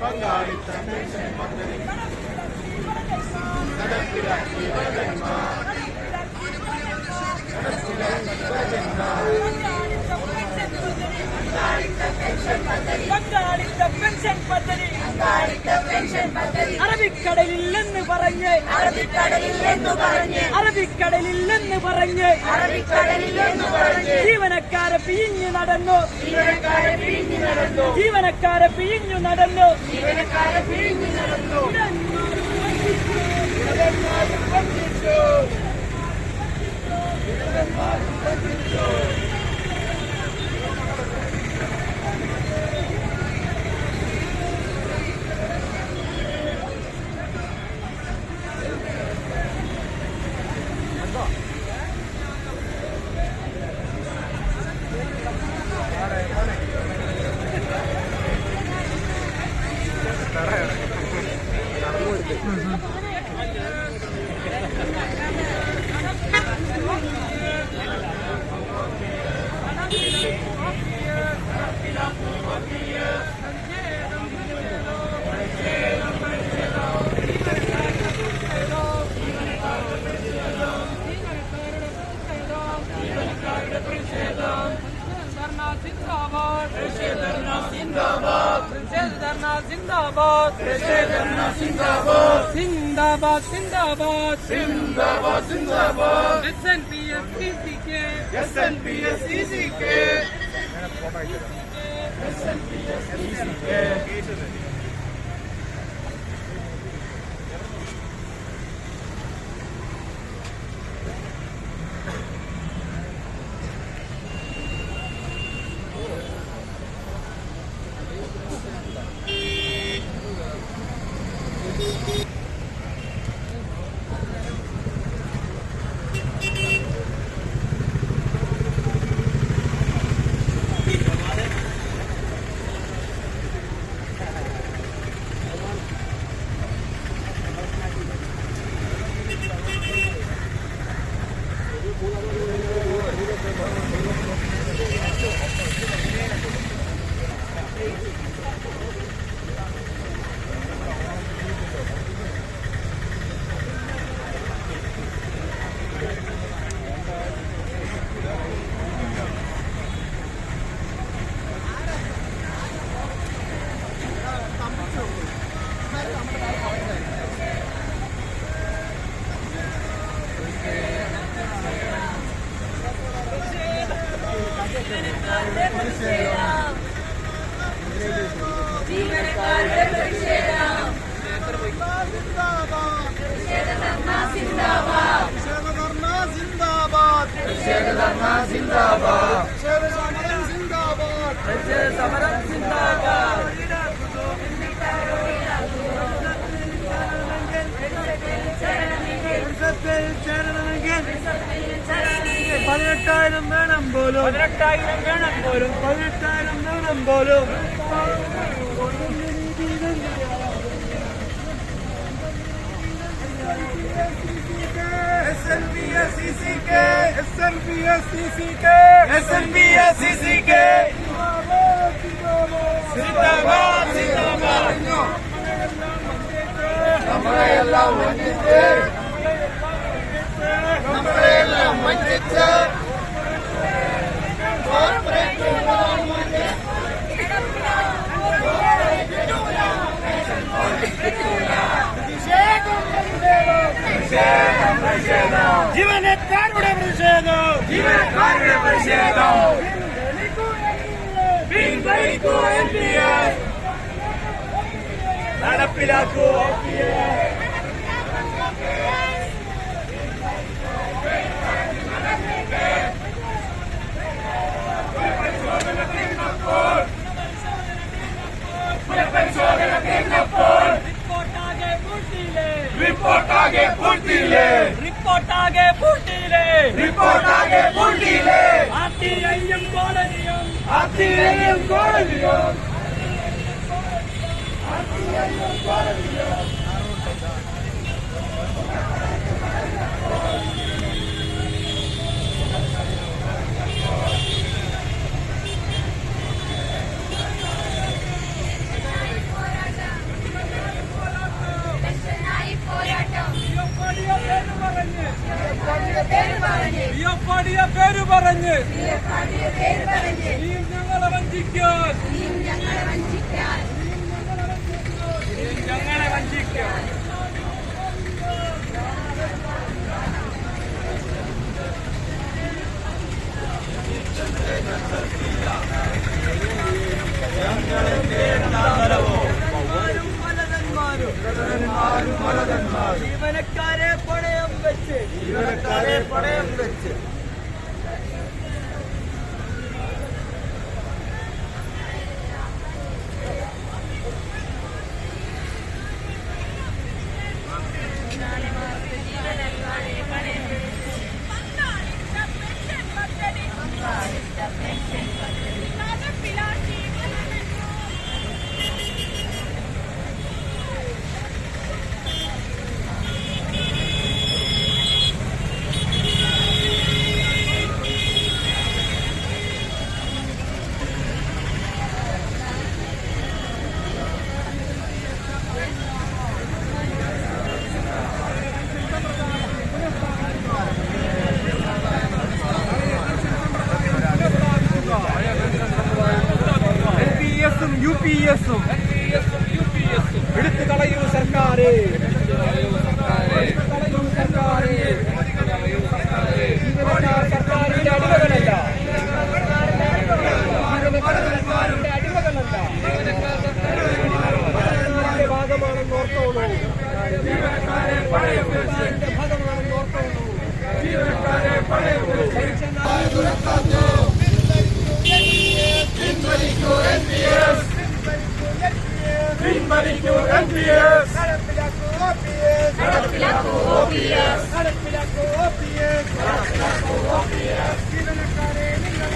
പങ്കാളിത്തം പെൻഷൻ പദ്ധതി നടപ്പിലാക്കി വരണ്ട നടപ്പിലാക്കി വരണ്ട അറബിക്കടലിൽ എന്ന് പറഞ്ഞ്. അറബിക്കടലിൽ എന്ന് പറഞ്ഞ്. അറബിക്കടലിൽ എന്ന് പറഞ്ഞ്. അറബിക്കടലിൽ എന്ന് പറഞ്ഞ്. ജീവന പിഴിഞ്ഞു നടന്നു. ജീവനക്കാരെ പിഴിഞ്ഞു നടന്നു. ജീവനക്കാരെ പിഴിഞ്ഞു നടന്നു Zindabad, Zindabad, Zindabad, Zindabad. SNPS ECK, SNPS സമരം സിന്ദാബാദ് പതിനെട്ടായിരം വേണം പോലും. പതിനെട്ടായിരം വേണം പോലും. പതിനെട്ടായിരം വേണം പോലും. K S M B S C K നടപ്പിലാക്കൂ. Brasil! Brasil! സർക്കാരെ സർക്കാരിന്റെ അടിമകളല്ല അടിമകളല്ല സർക്കാരിന്റെ ഭാഗമാണെന്ന് ഓർത്തോളൂ സർക്കാരിന്റെ ഭാഗമാണെന്ന് ഓർത്തോളൂ പിൻവലിക്കൂ എൻ പി എസ് നടപ്പിലാക്കൂ ഒ പി എസ് നടപ്പിലാക്കൂ ഒ പി എസ്. ജീവനക്കാരെ നിങ്ങൾ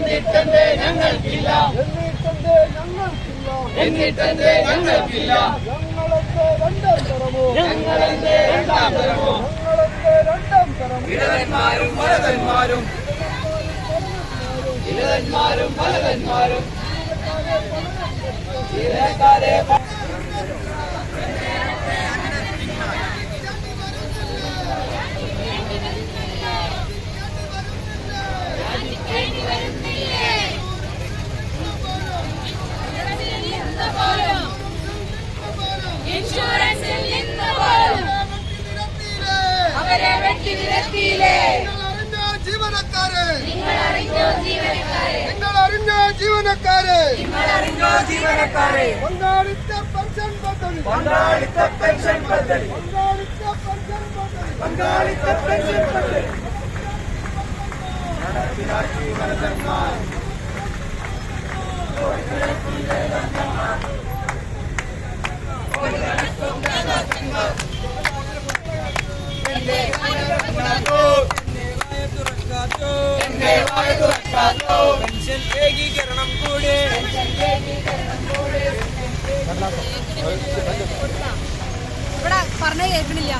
എന്നിട്ടെന്തേ ഞങ്ങൾക്കില്ല. എന്നിട്ടെന്ത് ഞങ്ങൾക്കില്ല. എന്നിട്ടെന്തേ ഞങ്ങൾക്കില്ല. ഞങ്ങളെന്ത് രണ്ടാം തരമോ? ഞങ്ങളെന്തേ രണ്ടാം തരമോ? ഞങ്ങളെന്ത് രണ്ടാം തരം ഇടതന്മാരും വലതന്മാരും. ഇടതന്മാരും വലതന്മാരും. ജീവനക്കാരെ അവരെ വെട്ടി നിരത്തിയില്ലേ ജീവനക്കാരെ നിങ്ങൾ അറിഞ്ഞോ ജീവനക്കാരെ നിങ്ങൾ അറിഞ്ഞ ജീവനക്കാരെ നിങ്ങൾ അറിഞ്ഞോ ജീവനക്കാരെ പങ്കാളിത്ത പെൻഷൻ പദ്ധതി പങ്കാളിത്ത പെൻഷൻ പദ്ധതി പങ്കാളിത്ത പദ്ധതി പെൻഷൻ ഏകീകരണം കൂടെ. ഇവിടെ പറഞ്ഞ കേൾക്കണില്ല